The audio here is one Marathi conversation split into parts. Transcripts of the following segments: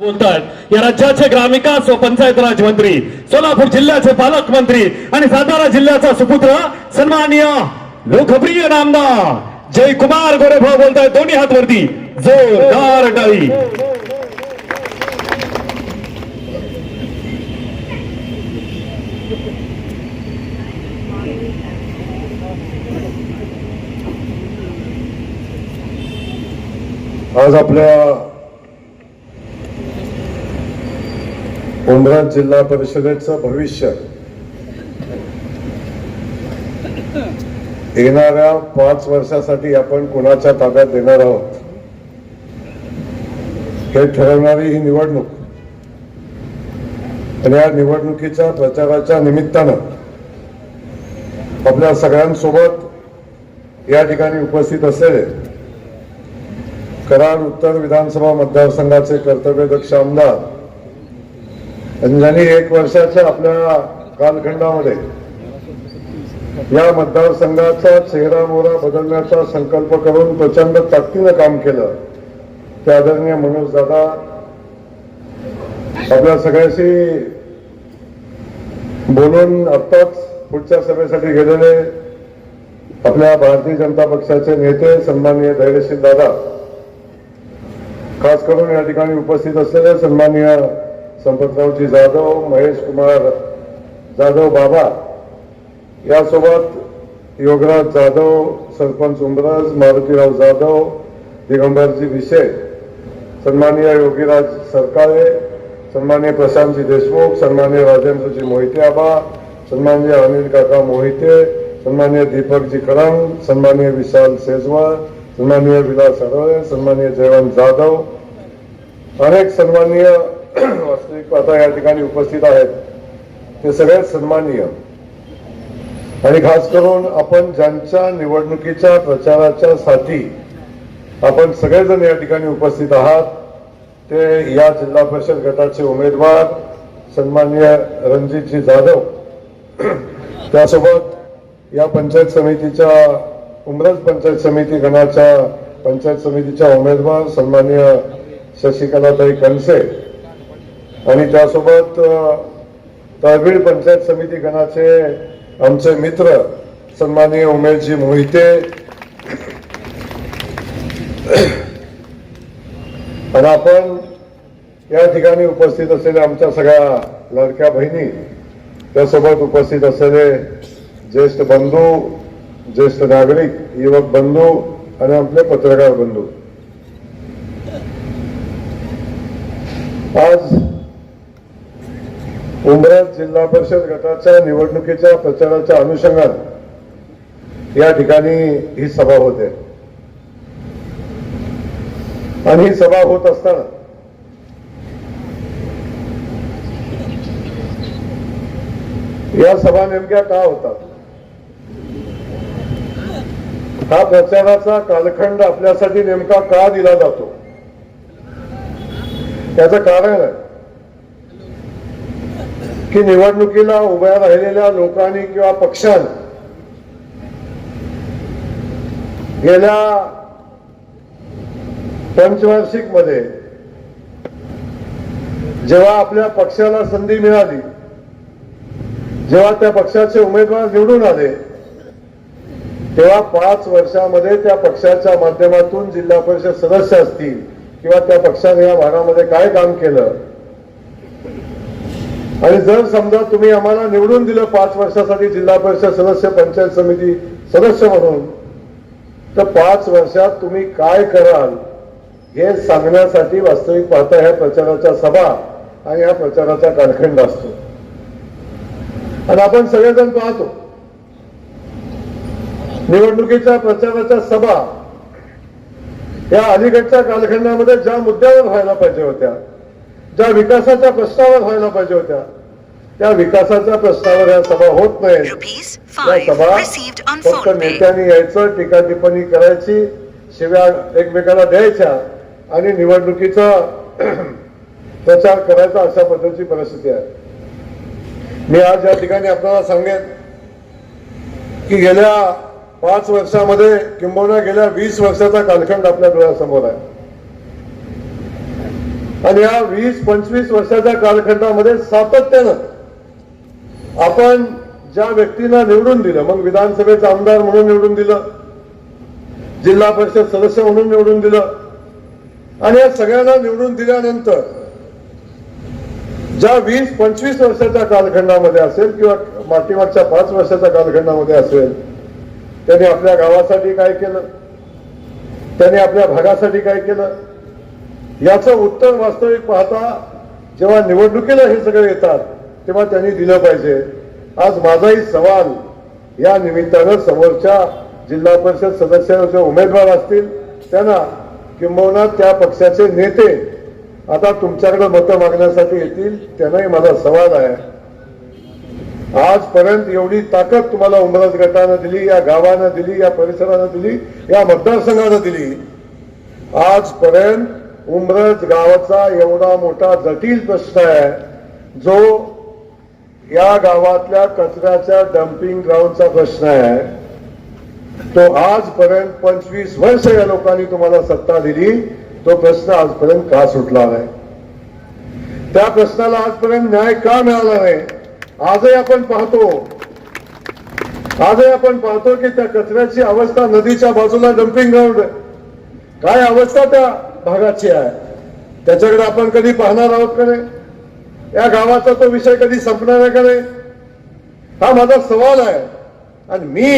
बोलतात या राज्याचे ग्रामविकास व पंचायत राज मंत्री सोलापूर जिल्ह्याचे पालकमंत्री आणि सातारा जिल्ह्याचा सुपुत्र सन्माननीय लोकप्रिय नामदार जयकुमार गोरेभाऊ बोलतायत. दोन्ही हात वरती. जोरदार टाळी. आज आपल्या उमरात जिल्हा परिषदेचं भविष्य. येणाऱ्या पाच वर्षासाठी आपण कोणाच्या ताब्यात देणार आहोत? हे ठरवणारी ही निवडणूक. आणि या निवडणुकीच्या प्रचाराच्या निमित्तानं आपल्या सगळ्यांसोबत या ठिकाणी उपस्थित असलेले कराड उत्तर विधानसभा मतदारसंघाचे कर्तव्यदक्ष आमदार आणि एक वर्षाच्या आपल्या कालखंडामध्ये या मतदारसंघाचा चेहरा मोहरा बदलण्याचा संकल्प करून प्रचंड ताकदीनं काम केलं. ते आदरणीय मनोज दादा आपल्या सगळ्याशी बोलून आत्ताच पुढच्या सभेसाठी गेलेले आपल्या भारतीय जनता पक्षाचे नेते सन्माननीय धैर्यशील दादा खास करून या ठिकाणी उपस्थित असलेले सन्माननीय संपतरावजी जाधव महेश कुमार जाधव बाबा यासोबत योगराज जाधव सरपंच उमराज मारुतीराव जाधव दिगंबरजी विषय सन्माननीय योगीराज सरकाळे सन्माननीय प्रशांतजी देशमुख सन्माननीय राजेंद्रजी मोहिते आबा सन्माननीय अनिल काका मोहिते सन्माननीय दीपकजी करम सन्माननीय विशाल सेजवार सन्माननीय विलास अरोळे सन्माननीय जयवंत जाधव अनेक सन्माननीय वास्तविक आता या ठिकाणी उपस्थित आहेत. ते सगळ्यात सन्माननीय. आणि खास करून आपण ज्यांच्या निवडणुकीच्या प्रचाराच्या साठी आपण सगळेजण या ठिकाणी उपस्थित आहात ते या जिल्हा परिषद गटाचे उमेदवार सन्माननीय रणजितजी जाधव. त्यासोबत या पंचायत समितीच्या उमरज पंचायत समिती गणाच्या पंचायत समितीच्या उमेदवार सन्माननीय शशिकलाताई कणसे आणि त्यासोबत अ, तळबीड पंचायत समिती गणाचे आमचे मित्र सन्माननीय उमेशजी मोहिते आणि आपण या ठिकाणी उपस्थित असलेल्या आमच्या सगळ्या लाडक्या बहिणी त्यासोबत उपस्थित असलेले ज्येष्ठ बंधू ज्येष्ठ नागरिक युवक बंधू आणि आपले पत्रकार बंधू. आज उमरज जिल्हा परिषद गटाच्या निवडणुकीच्या प्रचाराच्या अनुषंगाने या ठिकाणी ही सभा होते. आणि ही सभा होत असताना या सभा नेमक्या का होतात? हा प्रचाराचा कालखंड आपल्यासाठी नेमका का दिला जातो? त्याचं कारण आहे. की निवडणुकीला उभ्या राहिलेल्या लोकांनी किंवा पक्षाने गेल्या पंचवार्षिकमध्ये जेव्हा आपल्या पक्षाला संधी मिळाली जेव्हा त्या पक्षाचे उमेदवार निवडून आले तेव्हा पाच वर्षामध्ये त्या पक्षाच्या माध्यमातून जिल्हा परिषद सदस्य असतील किंवा त्या पक्षाने या भागामध्ये काय काम केलं आणि जर समजा तुम्ही आम्हाला निवडून दिलं पाच वर्षासाठी जिल्हा परिषद सदस्य पंचायत समिती सदस्य म्हणून तर पाच वर्षात तुम्ही काय कराल हे सांगण्यासाठी वास्तविक पाहता ह्या प्रचाराच्या सभा आणि ह्या प्रचाराचा कालखंड असतो. आणि आपण सगळेजण पाहतो निवडणुकीच्या प्रचाराच्या सभा या अलीकडच्या कालखंडामध्ये ज्या मुद्द्यावर व्हायला पाहिजे होत्या ज्या विकासाच्या प्रश्नावर व्हायला पाहिजे होत्या त्या विकासाच्या प्रश्नावर या सभा होत Rupees या 5 सभा फक्त. नेत्यांनी यायचं टीका टिप्पणी करायची शिव्या एकमेकाला द्यायच्या आणि निवडणुकीचा प्रचार करायचा अशा पद्धतीची परिस्थिती आहे. मी आज या ठिकाणी आपल्याला सांगेन की गेल्या पाच वर्षामध्ये किंबहुना गेल्या वीस वर्षाचा कालखंड आपल्या डोळ्यासमोर आहे. आणि या वीस पंचवीस वर्षाच्या कालखंडामध्ये सातत्यानं आपण ज्या व्यक्तींना निवडून दिलं मग विधानसभेचा आमदार म्हणून निवडून दिलं जिल्हा परिषद सदस्य म्हणून निवडून दिलं आणि या सगळ्यांना निवडून दिल्यानंतर ज्या वीस पंचवीस वर्षाच्या कालखंडामध्ये असेल किंवा मातीमागच्या पाच वर्षाच्या कालखंडामध्ये असेल त्यांनी आपल्या गावासाठी काय केलं? त्यांनी आपल्या भागासाठी काय केलं? याचं उत्तर वास्तविक पाहता जेव्हा निवडणुकीला हे सगळे येतात तेव्हा त्यांनी दिलं पाहिजे. आज माझाही सवाल या निमित्तानं समोरच्या जिल्हा परिषद सदस्यांचे उमेदवार असतील त्यांना किंबहुना त्या पक्षाचे नेते आता तुमच्याकडे मतं मागण्यासाठी येतील त्यांनाही माझा सवाल आहे. आजपर्यंत एवढी ताकद तुम्हाला उमरज गटानं दिली या गावानं दिली या परिसरानं दिली या मतदारसंघानं दिली. आजपर्यंत उमरज गावाचा एवढा मोठा जटिल प्रश्न आहे जो या गावातल्या कचऱ्याच्या डम्पिंग ग्राउंडचा प्रश्न आहे. तो आजपर्यंत पंचवीस वर्ष या लोकांनी तुम्हाला सत्ता दिली तो प्रश्न आजपर्यंत का सुटला नाही? त्या प्रश्नाला आजपर्यंत न्याय का मिळाला नाही? आजही आपण पाहतो. आजही आपण पाहतो की त्या कचऱ्याची अवस्था नदीच्या बाजूला डम्पिंग ग्राउंड काय अवस्था त्या भागाची आहे. त्याच्याकडे आपण कधी पाहणार आहोत का नाही? या गावाचा तो विषय कधी संपणार आहे का नाही? हा माझा सवाल आहे. आणि मी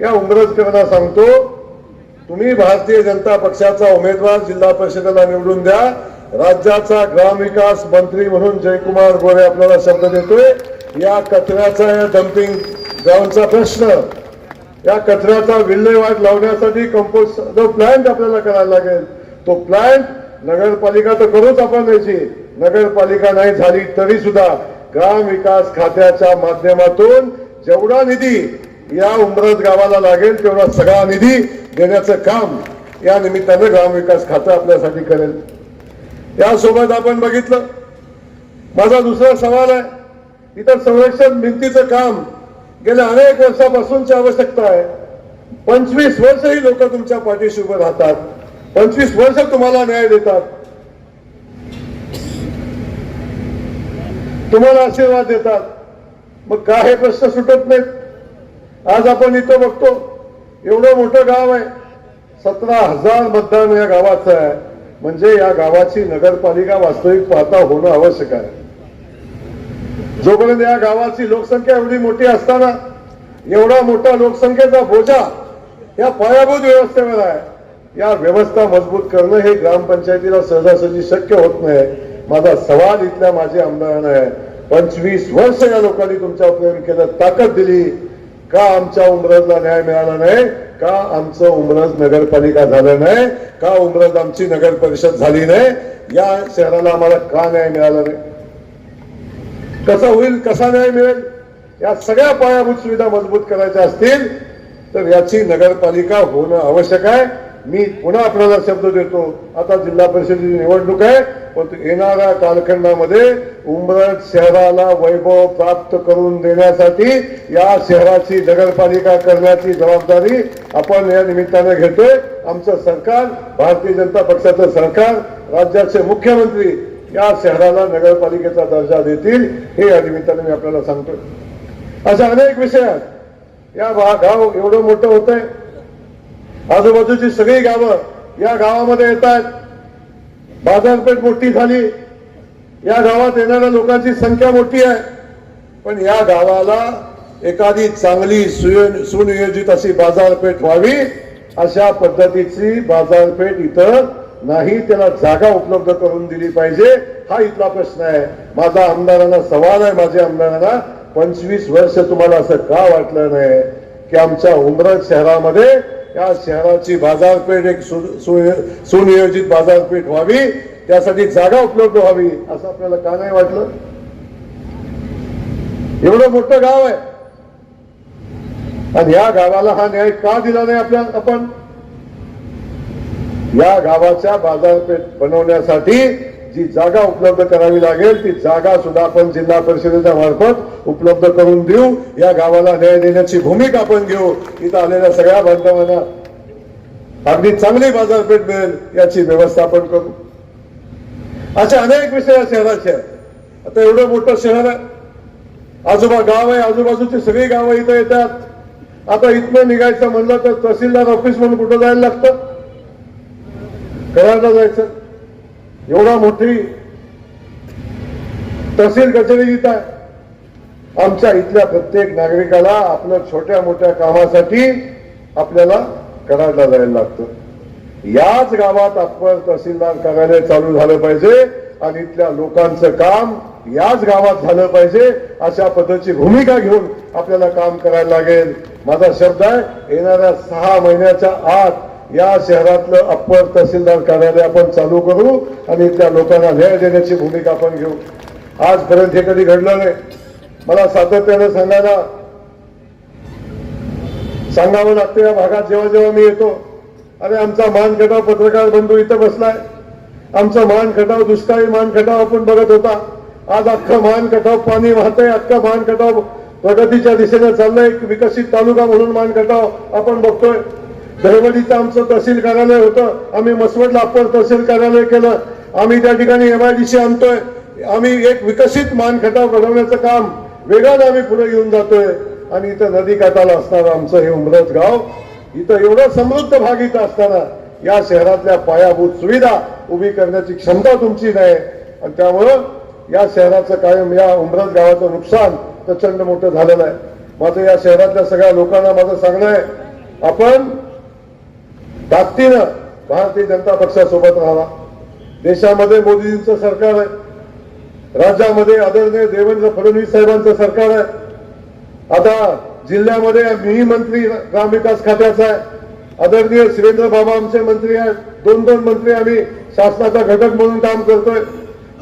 या उमरजकरांना सांगतो तुम्ही भारतीय जनता पक्षाचा उमेदवार जिल्हा परिषदेला निवडून द्या. राज्याचा ग्रामविकास मंत्री म्हणून जयकुमार गोरे आपल्याला शब्द देतोय. या कचऱ्याचा या डम्पिंग ग्राउंडचा प्रश्न. या कचऱ्याचा विल्हेवाट लावण्यासाठी कंपोस्ट प्लांट आपल्याला करायला लागेल तो प्लॅन नगरपालिका तर करूच आपण त्याची. नगरपालिका नाही झाली तरी सुद्धा ग्राम विकास खात्याच्या माध्यमातून जेवढा निधी या उमरज गावाला लागेल तेवढा सगळा निधी देण्याचं काम या निमित्तानं ग्रामविकास खातं आपल्यासाठी करेल. यासोबत आपण बघितलं माझा दुसरा सवाल आहे इतर संरक्षण भिंतीचं काम गेल्या अनेक वर्षापासूनची आवश्यकता आहे. पंचवीस वर्ष ही लोक तुमच्या पाठीशी उभं राहतात. पंचवीस वर्ष तुम्हाला न्याय देतात. तुम्हाला आशीर्वाद देतात. मग का हे प्रश्न सुटत नाहीत. आज आपण इथं बघतो एवढं मोठं गाव आहे. सतरा हजार मतदान या गावाचं आहे. म्हणजे या गावाची नगरपालिका वास्तविक पाहता होणं आवश्यक आहे. जोपर्यंत या गावाची लोकसंख्या एवढी मोठी असताना एवढा मोठा लोकसंख्येचा बोजा या पायाभूत व्यवस्थेवर आहे. या व्यवस्था मजबूत करणं हे ग्रामपंचायतीला सहजासहजी शक्य होत नाही. माझा सवाल इथल्या माझी आमदारांना आहे. पंचवीस वर्ष या लोकांनी तुमच्या प्रेम केलं ताकद दिली. का आमच्या उमरजला न्याय मिळाला नाही? का आमचं उमरज नगरपालिका झालं नाही? का उमरज आमची नगर परिषद झाली नाही? या शहराला आम्हाला का न्याय मिळाला नाही? कसा होईल कसा न्याय मिळेल? या सगळ्या पायाभूत सुविधा मजबूत करायच्या असतील तर याची नगरपालिका होणं आवश्यक आहे. मी पुन्हा आपल्याला शब्द देतो. आता जिल्हा परिषदेची निवडणूक आहे पण येणाऱ्या कालखंडामध्ये उमरठ शहराला वैभव प्राप्त करून देण्यासाठी या शहराची नगरपालिका करण्याची जबाबदारी आपण या निमित्ताने घेतोय. आमचं सरकार भारतीय जनता पक्षाचं सरकार राज्याचे मुख्यमंत्री या शहराला नगरपालिकेचा दर्जा देतील हे या निमित्ताने मी आपल्याला सांगतोय. अशा अनेक विषय आहेत या गाव एवढं मोठं होत आहे आजूबाजूची सगळी गावं या गावामध्ये येत आहेत बाजारपेठ मोठी झाली. या गावात येणाऱ्या लोकांची संख्या मोठी आहे. पण या गावाला एखादी चांगली सुनियोजित अशी बाजारपेठ व्हावी अशा पद्धतीची बाजारपेठ इथं नाही त्याला जागा उपलब्ध करून दिली पाहिजे हा इथला प्रश्न आहे. माझा आमदारांना सवाल आहे माझ्या आमदारांना पंचवीस वर्ष तुम्हाला असं का वाटलं नाही की आमच्या उमरत शहरामध्ये या शहराची बाजारपेठ एक सु- सुनियोजित बाजारपेठ व्हावी त्यासाठी जागा उपलब्ध व्हावी असं आपल्याला का नाही वाटलं? एवढं मोठं गाव आहे. आणि या गावाला हा न्याय का दिला नाही आपल्या आपण? या गावाच्या बाजारपेठ बनवण्यासाठी जी जागा उपलब्ध करावी लागेल ती जागा सुद्धा आपण जिल्हा परिषदेच्या मार्फत उपलब्ध करून देऊ. या गावाला न्याय देण्याची भूमिका आपण घेऊ. इथं आलेल्या सगळ्या बांधवांना अगदी चांगली बाजारपेठ मिळेल याची व्यवस्था आपण करू. असे अनेक विषय या शहराचे आहेत. आता एवढं मोठं शहर आहे. आजोबा गाव आहे आजूबाजूची सगळी गावं इथं येतात. आता इथनं निघायचं म्हणलं तर तहसीलदार ऑफिस म्हणून कुठं जायला लागतं? करायला जायचं. एवढा मोठी तहसील कचेरी इथं आहे. आमच्या इथल्या प्रत्येक नागरिकाला आपल्या छोट्या मोठ्या कामासाठी आपल्याला कराडला जायला लागतं. याच गावात आपण तहसीलदार कार्यालय चालू झालं पाहिजे आणि इथल्या लोकांचं काम याच गावात झालं पाहिजे अशा पद्धतीची भूमिका घेऊन आपल्याला काम करायला लागेल. माझा शब्द आहे येणाऱ्या सहा महिन्याच्या आत या शहरातलं अप्पर तहसीलदार कार्यालय आपण चालू करू आणि इथल्या लोकांना न्याय देण्याची भूमिका आपण घेऊ. आजपर्यंत हे कधी घडलं नाही. मला सातत्याने सांगायला सांगावं लागतं या भागात जेव्हा जेव्हा मी येतो. अरे आमचा मान खटाव पत्रकार बंधू इथं बसलाय. आमचा मान खटाव दुष्काळी मान खटाव आपण बघत होता. आज अख्खं मान खटाव पाणी वाहतंय अख्खं मान खटाव प्रगतीच्या दिशेने चाललंय. विकसित तालुका म्हणून मान खटाव आपण बघतोय. दहिवडीचं आमचं तहसील कार्यालय होतं. आम्ही मसवडला अप्पर तहसील कार्यालय केलं. आम्ही त्या ठिकाणी एम आय डी सी आणतोय. आम्ही एक विकसित मानखटाव घडवण्याचं काम वेगानं आम्ही पुढे घेऊन जातोय. आणि इथं नदी काठाला असणारं आमचं हे उमरत गाव इथं एवढं समृद्ध भाग इथं असताना या शहरातल्या पायाभूत सुविधा उभी करण्याची क्षमता तुमची नाही. आणि त्यामुळं या शहराचं कायम या उमरत गावाचं नुकसान प्रचंड मोठं झालेलं आहे. माझं या शहरातल्या सगळ्या लोकांना माझं सांगणं आहे आपण ताकदीनं भारतीय जनता पक्षासोबत राहावा. देशामध्ये मोदींचं सरकार आहे. राज्यामध्ये आदरणीय देवेंद्र फडणवीस साहेबांचं सरकार आहे. आता जिल्ह्यामध्ये मी मंत्री ग्रामविकास खात्याचा आहे. आदरणीय शिवेंद्र बाबा आमचे मंत्री आहेत. दोन दोन मंत्री आम्ही शासनाचा घटक म्हणून काम करतोय.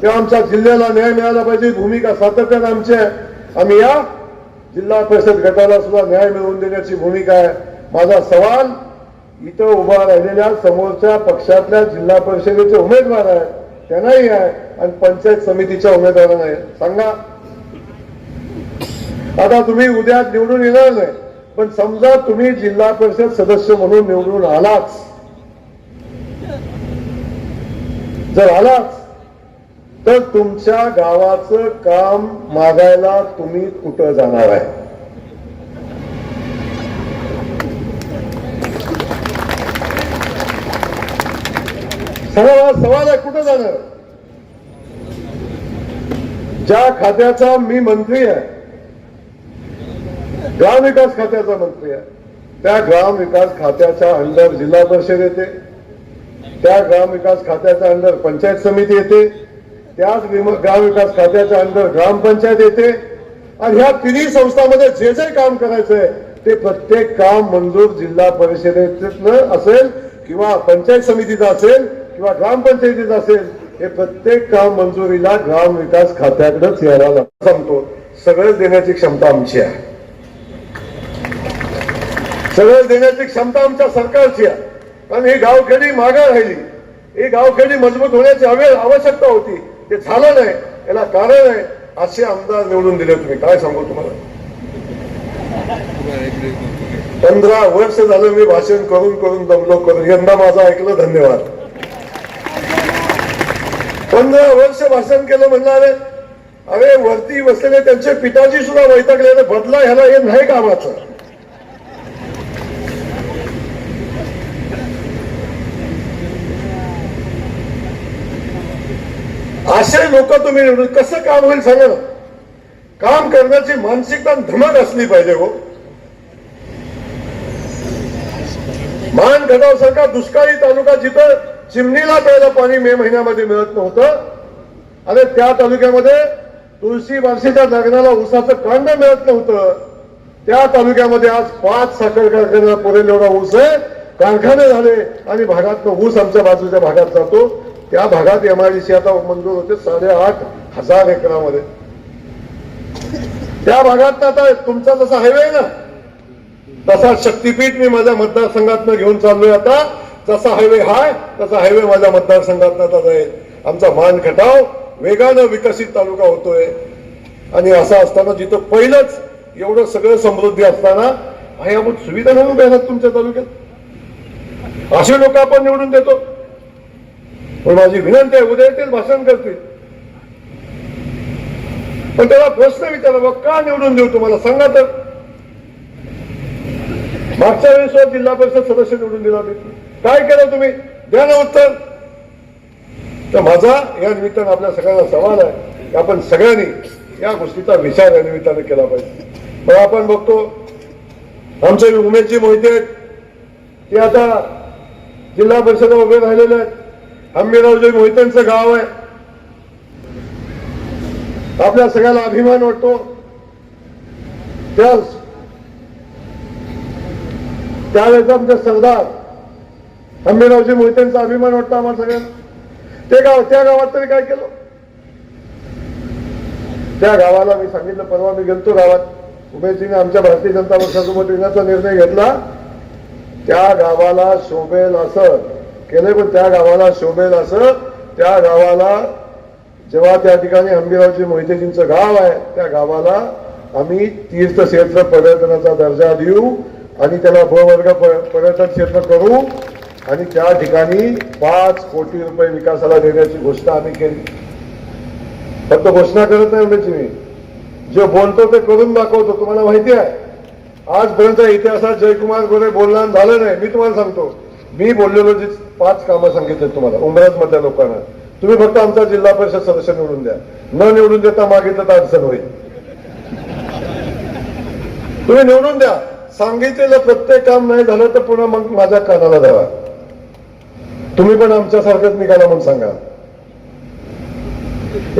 तेव्हा आमच्या जिल्ह्याला न्याय मिळाला पाहिजे भूमिका सातत्याने आमची आहे. आम्ही या जिल्हा परिषद गटाला सुद्धा न्याय मिळवून देण्याची भूमिका आहे. माझा सवाल इथं उभा राहिलेल्या समोरच्या पक्षातल्या जिल्हा परिषदेचे उमेदवार आहेत. त्यांनाही आहे. आणि पंचायत समितीच्या उमेदवारांना आहे. सांगा. आता तुम्ही उद्या निवडून येणार नाही. पण समजा तुम्ही जिल्हा परिषद सदस्य म्हणून निवडून आलाच जर आलाच तर तुमच्या गावाचं काम मागायला तुम्ही कुठं जाणार आहे? सवाल सवाल आहे कुठं जाणार? ज्या खात्याचा मी मंत्री आहे ग्रामविकास खात्याचा मंत्री आहे त्या ग्रामविकास खात्याच्या अंडर जिल्हा परिषद येते त्या ग्रामविकास खात्याच्या अंडर पंचायत समिती येते त्याच ग्राम- ग्रामविकास खात्याच्या अंडर ग्रामपंचायत येते आणि ह्या तिन्ही संस्थांमध्ये जे जे काम करायचंय ते प्रत्येक काम मंजूर जिल्हा परिषदेतलं असेल किंवा पंचायत समितीचं असेल किंवा ग्रामपंचायतीत असेल हे प्रत्येक काम मंजुरीला ग्रामविकास खात्याकडेच यायला लागतं. सांगतो. सगळं देण्याची क्षमता आमची आहे. सगळं देण्याची क्षमता आमच्या सरकारची आहे. कारण ही गावखेडी मागे राहिली. ही गावखेडी मजबूत होण्याची हवे आवश्यकता होती. ते झालं नाही. याला कारण आहे असे आमदार निवडून दिले तुम्ही. काय सांगू तुम्हाला? पंधरा वर्ष झालं मी भाषण करून करून दमलो करून. यंदा माझं ऐकलं धन्यवाद. पंधरा वर्ष भाषण केलं म्हणणार अरे वरती बसलेले त्यांचे पिताजी सुद्धा वैतागलेले बदला ह्याला हे नाही कामाचं. असे लोक तुम्ही निवडून कसं काम होईल सांगा काम करण्याची मानसिकता धमक असली पाहिजे हो. मान घटाव सारखा दुष्काळी तालुका जिथं चिमणीला प्यायला पाणी मे महिन्यामध्ये मिळत नव्हतं. आणि त्या तालुक्यामध्ये तुळशी बारशीच्या लग्नाला ऊसाचं कांड मिळत नव्हतं. त्या तालुक्यामध्ये आज पाच साखर कारखान्याला पुरेल एवढा ऊस आहे. कारखाने झाले आणि भागात ऊस आमच्या बाजूच्या भागात जातो. त्या भागात एमआयडीसी आता मंजूर होते साडेआठ हजार एकरामध्ये. त्या भागात आता तुमचा जसा हायवे आहे ना तसा शक्तीपीठ मी माझ्या मतदारसंघात घेऊन चाललोय आता. जसा हायवे हाय तसा हायवे माझ्या मतदारसंघातनं जाईल आमचा मान खटाव वेगानं विकसित तालुका होतोय. आणि असं असताना जिथं पहिलंच एवढं सगळं समृद्धी असताना आयाभूत सुविधा म्हणून देणार तुमच्या तालुक्यात. असे लोक आपण निवडून देतो. पण माझी विनंती आहे उद्या येतील भाषण करतील. पण त्याला प्रश्न विचारा बघ का निवडून देऊ तुम्हाला? सांगा तर. मागच्या वेळेस जिल्हा परिषद सदस्य निवडून दिला होते. काय केलं तुम्ही? द्या ना उत्तर. तर माझा या निमित्तानं आपल्या सगळ्यांना सवाल आहे की आपण सगळ्यांनी या गोष्टीचा विचार या निमित्तानं केला पाहिजे. मग आपण बघतो आमचे उमेदजी मोहिते आहेत ते आता जिल्हा परिषद उभे राहिलेले आहेत. आंबेरावजी मोहितेंचं गाव आहे. आपल्या सगळ्याला अभिमान वाटतो. त्यावेळेस आमचे सरदार आंबेरावजी मोहितेंचा अभिमान वाटतो आम्हाला सगळ्यांना. ते गाव त्या गावात तरी काय केलं? त्या गावाला मी सांगितलं परवा मी गेलतो गावात. उमेशजीने आमच्या भारतीय जनता पक्षासोबत येण्याचा निर्णय घेतला. त्या गावाला शोभेल असं केलं पण त्या गावाला शोभेल असं त्या गावाला जेव्हा त्या ठिकाणी हंबीरावजी मोहितेजींचं गाव आहे त्या गावाला आम्ही तीर्थक्षेत्र पर्यटनाचा दर्जा देऊ आणि त्याला ब वर्ग पर्यटन क्षेत्र करू. आणि त्या ठिकाणी पाच कोटी रुपये विकासाला देण्याची घोषणा आम्ही केली. फक्त घोषणा करत नाही म्हणजे मी. जे बोलतो ते करून दाखवतो तुम्हाला माहिती आहे. आजपर्यंत इतिहासात जयकुमार गोरे बोलणार झालं नाही मी तुम्हाला सांगतो. मी बोललेलो जे पाच कामं सांगितले तुम्हाला उमराज मधल्या लोकांना. तुम्ही फक्त आमचा जिल्हा परिषद सदस्य निवडून द्या. न निवडून देता मागितलं तर अडचण होईल. तुम्ही निवडून द्या. सांगितलेलं प्रत्येक काम नाही झालं तर पुन्हा मग माझ्या कानाला द्यावा तुम्ही पण आमच्यासारखंच निघाला म्हणून सांगा.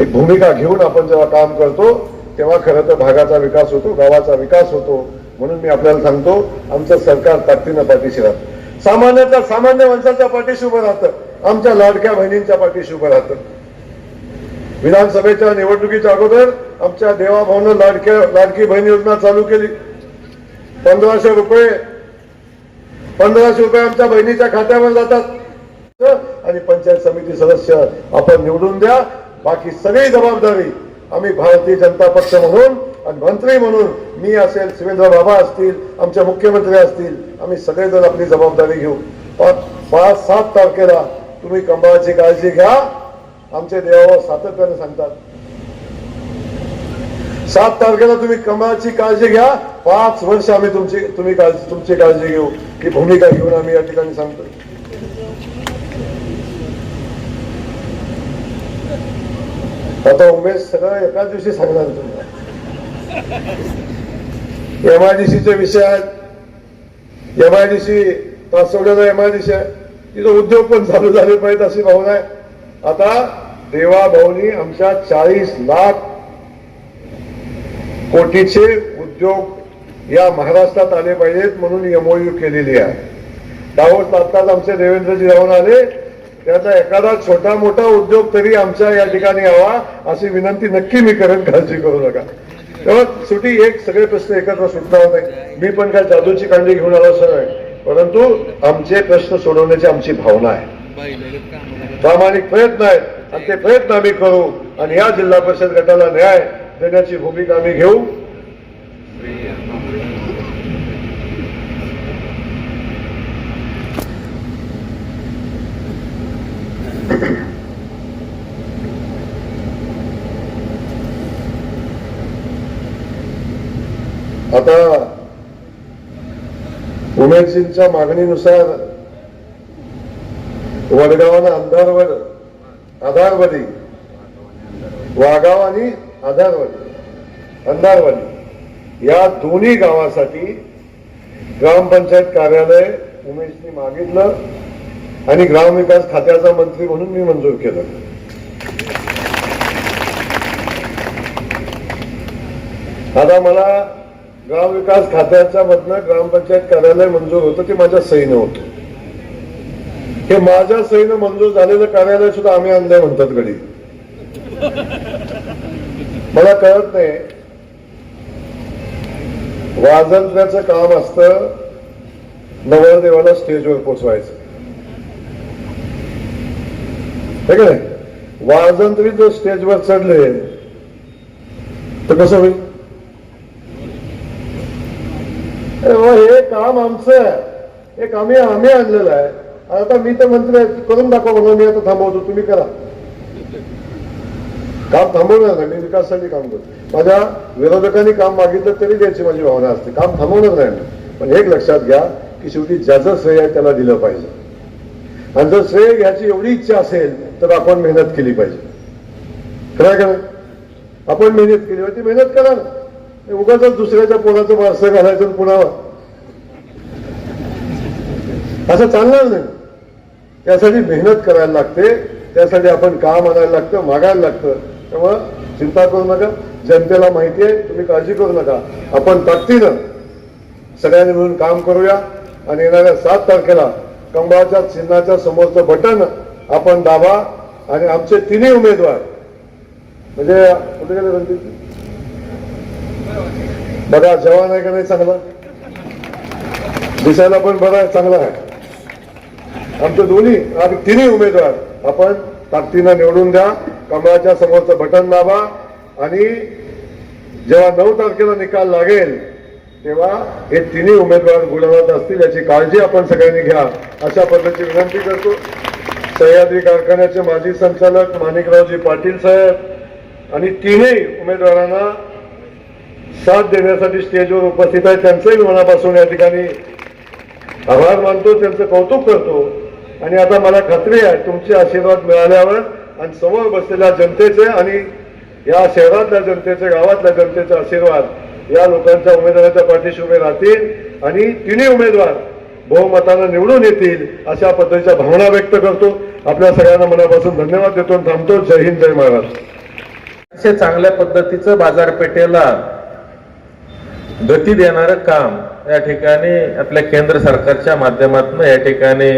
एक भूमिका घेऊन आपण जेव्हा काम करतो तेव्हा खरं तर भागाचा विकास होतो गावाचा विकास होतो म्हणून मी आपल्याला सांगतो आमचं सरकार ताकदीनं पाठीशी राहतं. सामान्यतः सामान्य माणसाच्या पाठीशी उभं राहतं. आमच्या लाडक्या बहिणींच्या पाठीशी उभं राहतं. विधानसभेच्या निवडणुकीच्या अगोदर आमच्या देवाभाऊनं लाडक्या लाडकी बहीण योजना चालू केली. पंधराशे रुपये पंधराशे रुपये आमच्या बहिणीच्या खात्यावर जातात. आणि पंचायत समिती सदस्य आपण निवडून द्या. बाकी सगळी जबाबदारी आम्ही भारतीय जनता पक्ष म्हणून आणि मंत्री म्हणून मी असेल शिवेंद्र बाबा असतील आमचे मुख्यमंत्री असतील आम्ही सगळेजण आपली जबाबदारी घेऊ. पाच पाच सात तारखेला तुम्ही कंबाळाची काळजी घ्या. आमचे देवावर सातत्याने सांगतात. सात तारखेला तुम्ही कमळाची काळजी घ्या. पाच वर्ष आम्ही तुमची तुम्ही काळजी तुमची काळजी घेऊ. ही भूमिका घेऊन आम्ही या ठिकाणी सांगतो आता उमेश सगळं एकाच दिवशी सांगणार तुम्हाला एमआयडीसीचे विषय आहेत. एमआयडीसी तासवड्याला एमआयडीसी आहे. तिथं उद्योग पण चालू झाले पाहिजेत अशी भावना आहे. आता देवा भाऊनी आमच्या चाळीस लाख कोटीचे उद्योग या महाराष्ट्रात आले पाहिजेत म्हणून एमओयू केलेली आहे. त्यावर तात्काळ आमचे देवेंद्रजी राहून आले. त्याचा एखादा छोटा मोठा उद्योग तरी आमच्या या ठिकाणी यावा अशी विनंती नक्की मी करेन काळजी करू नका. तेव्हा सुटी एक सगळे प्रश्न एकत्र सुटणार नाही मी पण काय जादूची कांडी घेऊन आलो असं नाही. परंतु आमचे प्रश्न सोडवण्याची आमची भावना आहे. प्रामाणिक प्रयत्न आहेत. आणि ते प्रयत्न आम्ही करू. आणि या जिल्हा परिषद गटाला न्याय देण्याची भूमिका आम्ही घेऊ. आता उमेदजींच्या मागणीनुसार वडगावानं अंधारवड आधारवाडी वाघाव आणि आधारवाडी अंधारवाडी या दोन्ही गावासाठी ग्रामपंचायत कार्यालय उमेशनी मागितलं. आणि ग्रामविकास खात्याचा मंत्री म्हणून मी मंजूर केलं. आता मला ग्रामविकास खात्याच्या मधनं ग्रामपंचायत कार्यालय मंजूर होतं ते माझ्या सहीनं होतं. हे माझ्या सहीनं मंजूर झालेलं कार्यालय सुद्धा आम्ही आणलंय म्हणतात घडी मला कळत नाही. वाजंत्र्याचं काम असतं नवरदेवाला स्टेजवर पोचवायचं है का नाही? वाजंत्री जर स्टेजवर चढले तर कसं होईल अरे हे काम आमचं आहे हे काम आम्ही आणलेलं आहे। आता मी तर म्हणतोय करून दाखवा म्हणून मी आता थांबवतो तुम्ही करा. काम थांबवणार नाही मी विकासासाठी काम करतो. माझ्या विरोधकांनी काम मागितलं तरी द्यायची माझी भावना असते. काम थांबवणार नाही मी. पण एक लक्षात घ्या की शेवटी ज्याचं श्रेय आहे त्याला दिलं पाहिजे. आणि जर श्रेय घ्यायची एवढी इच्छा असेल तर आपण मेहनत केली पाहिजे. खरं आहे का आपण मेहनत केली होती मेहनत करा ना. उगाच दुसऱ्याच्या पोराचं वारसं घालायचं पुन्हा असं चालणार नाही. त्यासाठी मेहनत करायला लागते. त्यासाठी आपण काम आणायला लागतं मागायला लागतं. त्यामुळं चिंता करू नका. जनतेला माहिती आहे तुम्ही काळजी करू नका. आपण ताकदीनं सगळ्यांनी मिळून काम करूया. आणि येणाऱ्या सात तारखेला कंबळाच्या चिन्हाच्या समोरचं बटन आपण दाबा आणि आमचे तिन्ही उमेदवार. म्हणजे कुठे गेले रणजित बघा जवान आहे का नाही चांगला? दिसायला पण बरा चांगला आहे. आमचे दोन्ही आणि तिन्ही उमेदवार आपण ताकदीनं निवडून द्या. कमळाच्या समोरचं बटन दाबा आणि जेव्हा नऊ तारखेला निकाल लागेल तेव्हा हे तिन्ही उमेदवार गुणावत असतील याची काळजी आपण सगळ्यांनी घ्या. अशा पद्धतीची विनंती करतो. सह्याद्री कारखान्याचे माजी संचालक माणिकरावजी पाटील साहेब आणि तिन्ही उमेदवारांना साथ देण्यासाठी स्टेजवर उपस्थित आहे. त्यांचंही मनापासून या ठिकाणी आभार मानतो त्यांचं कौतुक करतो. आणि आता मला खात्री आहे तुमचे आशीर्वाद मिळाल्यावर आणि समोर बसलेल्या जनतेचे आणि या शहरातल्या जनतेचे गावातल्या जनतेचे आशीर्वाद या लोकांच्या उमेदवाराच्या पाठीशी उभे राहतील. आणि तिन्ही उमेदवार बहुमतानं निवडून येतील अशा पद्धतीच्या भावना व्यक्त करतो. आपल्या सगळ्यांना मनापासून धन्यवाद देतो आणि थांबतो. जय हिंद जय महाराष्ट्र. अतिशय चांगल्या पद्धतीचं बाजारपेठेला गती देणारं काम या ठिकाणी आपल्या केंद्र सरकारच्या माध्यमातून या ठिकाणी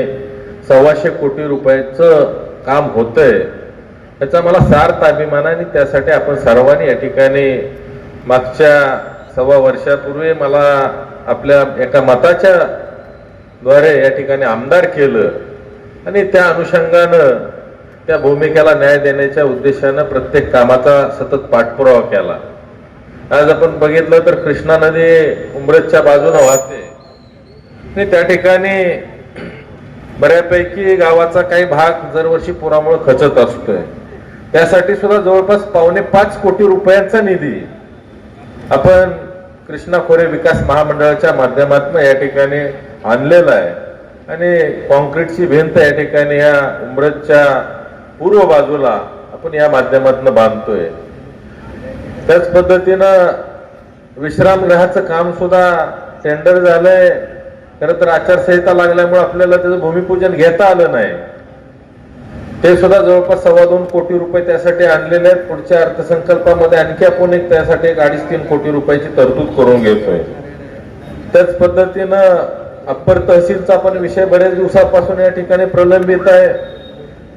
सव्वाशे कोटी रुपयाचं काम होतंय. याचा मला सार्थ अभिमान आणि त्यासाठी आपण सर्वांनी या ठिकाणी मागच्या सव्वा वर्षापूर्वी मला आपल्या एका मताच्या द्वारे या ठिकाणी आमदार केलं. आणि त्या अनुषंगानं त्या भूमिकेला न्याय देण्याच्या उद्देशानं प्रत्येक कामाचा सतत पाठपुरावा केला. आज आपण बघितलं तर कृष्णा नदी उमरतच्या बाजूनं वाहते. आणि त्या ठिकाणी बऱ्यापैकी गावाचा काही भाग दरवर्षी पुरामुळे खचत असतोय. त्यासाठी सुद्धा जवळपास पावणे पाच कोटी रुपयांचा निधी आपण कृष्णा खोरे विकास महामंडळाच्या माध्यमातून या ठिकाणी आणलेला आहे. आणि कॉन्क्रीटची भिंत या ठिकाणी या उमरतच्या पूर्व बाजूला आपण या माध्यमातून बांधतोय. त्याच पद्धतीनं विश्रामगृहाचं काम सुद्धा टेंडर झालंय. खरं तर आचारसंहिता लागल्यामुळे आपल्याला त्याचं भूमिपूजन घेता आलं नाही. ते सुद्धा जवळपास सव्वा दोन कोटी रुपये त्यासाठी आणलेले आहेत. पुढच्या अर्थसंकल्पामध्ये आणखी आपण एक त्यासाठी एक अडीच तीन कोटी रुपयाची तरतूद करून घेतोय. त्याच पद्धतीनं अप्पर तहसीलचा पण विषय बरेच दिवसापासून या ठिकाणी प्रलंबित आहे.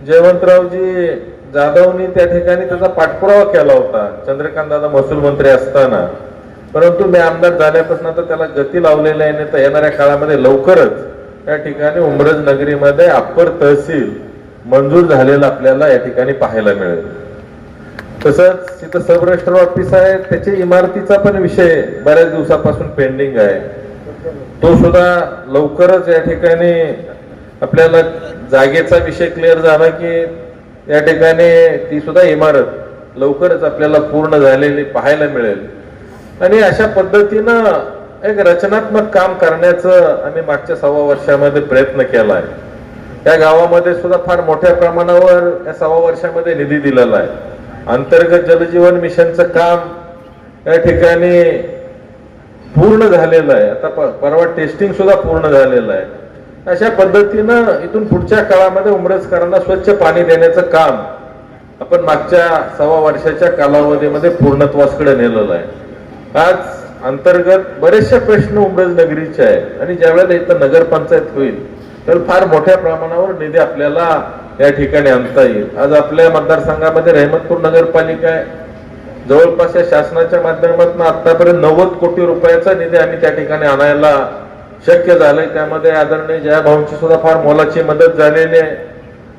जयवंतरावजी जाधवनी त्या ठिकाणी त्याचा पाठपुरावा केला होता. चंद्रकांत दादा महसूल मंत्री असताना. परंतु मी आमदार झाल्यापासून तर त्याला गती लावलेली आहे नाही तर येणाऱ्या काळामध्ये लवकरच त्या ठिकाणी उमरज नगरीमध्ये अप्पर तहसील मंजूर झालेला आपल्याला या ठिकाणी पाहायला मिळेल. तसंच तिथं सब रजिस्टर ऑफिस आहे त्याच्या इमारतीचा पण विषय बऱ्याच दिवसापासून पेंडिंग आहे. तो सुद्धा लवकरच या ठिकाणी आपल्याला जागेचा विषय क्लिअर झाला की या ठिकाणी ती सुद्धा इमारत लवकरच आपल्याला पूर्ण झालेली पाहायला मिळेल. आणि अशा पद्धतीनं एक रचनात्मक काम करण्याचं आम्ही मागच्या सव्वा वर्षामध्ये प्रयत्न केला आहे. त्या गावामध्ये सुद्धा फार मोठ्या प्रमाणावर या सव्वा वर्षामध्ये निधी दिलेला आहे. अंतर्गत जलजीवन मिशनचं काम या ठिकाणी पूर्ण झालेलं आहे. आता परवा टेस्टिंग सुद्धा पूर्ण झालेलं आहे. अशा पद्धतीनं इथून पुढच्या काळामध्ये उमरजकरांना स्वच्छ पाणी देण्याचं काम आपण मागच्या सव्वा वर्षाच्या कालावधीमध्ये पूर्णत्वासकडे नेलेलं आहे. आज अंतर्गत बरेचसे प्रश्न उमरज नगरीचे आहेत आणि ज्यावेळेला इथं नगरपंचायत होईल तर फार मोठ्या प्रमाणावर निधी आपल्याला या ठिकाणी आणता येईल. आज आपल्या मतदारसंघामध्ये रहमतपूर नगरपालिका आहे जवळपास या शासनाच्या माध्यमातून आतापर्यंत नव्वद कोटी रुपयाचा निधी आम्ही त्या ठिकाणी आणायला शक्य झालंय. त्यामध्ये आदरणीय जयाभाऊंची सुद्धा फार मोलाची मदत झालेली आहे.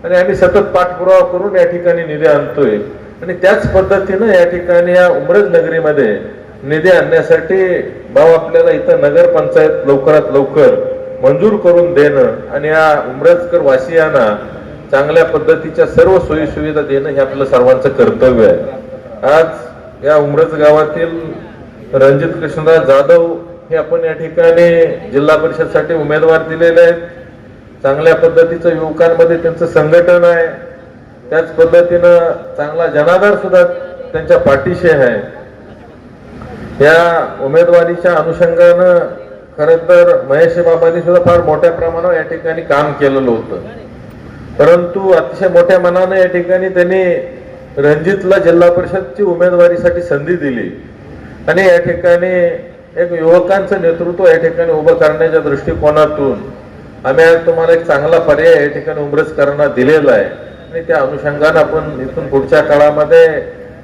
आणि आम्ही सतत पाठपुरावा करून या ठिकाणी निधी आणतोय. आणि त्याच पद्धतीनं या ठिकाणी या उमरज नगरीमध्ये निधी आणण्यासाठी भाऊ आपल्याला इथं नगर पंचायत लवकरात लवकर मंजूर करून देणं आणि या उमरजकर वासियांना चांगल्या पद्धतीच्या सर्व सोयी सुविधा देणं हे आपलं सर्वांचं कर्तव्य आहे. आज या उमरज गावातील रणजित कृष्णराज जाधव हे आपण या ठिकाणी जिल्हा परिषदसाठी उमेदवार दिलेले आहेत. चांगल्या पद्धतीचं युवकांमध्ये त्यांचं संघटन आहे. त्याच पद्धतीनं चांगला जनाधार सुद्धा त्यांच्या पाठीशी आहे. या उमेदवारीच्या अनुषंगानं खरं तर महेश बाबांनी सुद्धा फार मोठ्या प्रमाणावर या ठिकाणी काम केलेलं होतं. परंतु अतिशय मोठ्या मनानं या ठिकाणी त्यांनी रणजितला जिल्हा परिषदची उमेदवारीसाठी संधी दिली. आणि या ठिकाणी एक युवकांचं नेतृत्व या ठिकाणी उभं करण्याच्या दृष्टिकोनातून आम्ही आज तुम्हाला एक चांगला पर्याय या ठिकाणी उमरजकरांना दिलेला आहे. आणि त्या अनुषंगानं आपण इथून पुढच्या काळामध्ये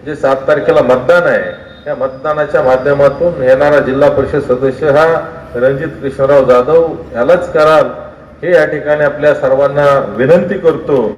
जे सात तारखेला मतदान आहे त्या मतदानाच्या माध्यमातून येणारा जिल्हा परिषद सदस्य हा रणजित कृष्णराव जाधव यालाच कराल. हे या ठिकाणी आपल्या सर्वांना विनंती करतो.